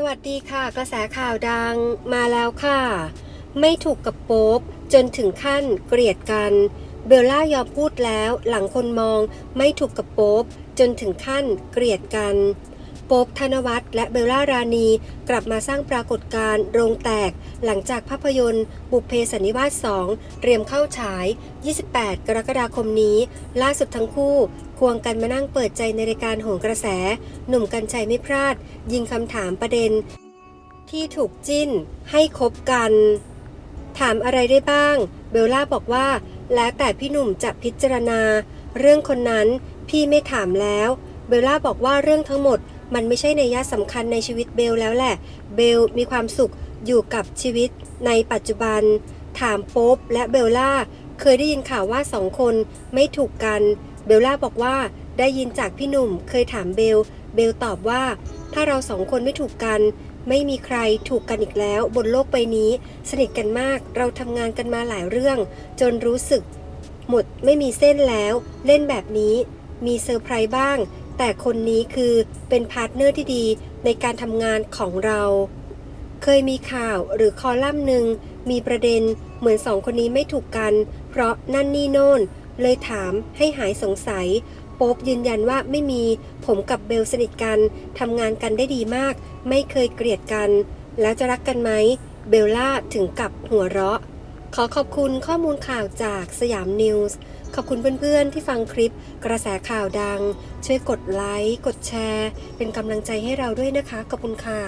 สวัสดีค่ะ กระแสข่าวดังมาแล้วค่ะ ไม่ถูกกับโป๊ปจนถึงขั้นเกลียดกัน เบลล่ายอมพูดแล้วหลังคนมองไม่ถูกกับโป๊ปจนถึงขั้นเกลียดกัน โป๊ปธนวัฒน์และเบลล่ารานีกลับมาสร้างปรากฏการณ์โรงแตก หลังจากภาพยนตร์ บุพเพสันนิวาส 2 เตรียมเข้าฉาย 28 กรกฎาคมนี้ ล่าสุดทั้งคู่ ควงกันมานั่งเปิดใจในรายการโหนกระแส หนุ่มกัญชัยไม่พลาด ยิงคำถามประเด็น ที่ถูกจิ้นให้คบกัน ถามอะไรได้บ้าง เบลล่าบอกว่า แล้วแต่พี่หนุ่มจะพิจารณา เรื่องคนนั้นพี่ไม่ถามแล้ว เบลล่าบอกว่าเรื่องทั้งหมด มันไม่ใช่ในยะสำคัญในชีวิตเบลแล้วแหละ เบลมีความสุขอยู่กับชีวิตในปัจจุบัน ถามโป๊ปและเบลล่า เคยได้ยินข่าวว่าสองคนไม่ถูกกัน เบลล่าบอกว่าได้ยินจากพี่หนุ่มเคยถามเบล เบลตอบว่า ถ้าเราสองคนไม่ถูกกัน ไม่มีใครถูกกันอีกแล้วบนโลกใบนี้ สนิทกันมากเราทำงานกันมาหลายเรื่อง จนรู้สึก หมดไม่มีเส้นแล้ว เล่นแบบนี้ มีเซอร์ไพรส์บ้าง แต่คนนี้คือเป็นพาร์ทเนอร์ที่ดีในการทำงานของเรา เคยมีข่าวหรือคอลัมน์หนึ่งมีประเด็นเหมือนสองคนนี้ไม่ถูกกัน เพราะนั่นนี่โน่น เลยถามให้หายสงสัย โป๊ปยืนยันว่าไม่มี ผมกับเบลสนิทกันทำงานกันได้ดีมาก ไม่เคยเกลียดกัน แล้วจะรักกันไหม เบลล่าถึงกับหัวเราะ ขอขอบคุณข้อมูลข่าวจากสยามนิวส์ขอบคุณเพื่อนๆ ที่ฟังคลิปกระแสข่าวดัง ช่วยกดไลค์ กดแชร์ เป็นกำลังใจให้เราด้วยนะคะ ขอบคุณค่ะ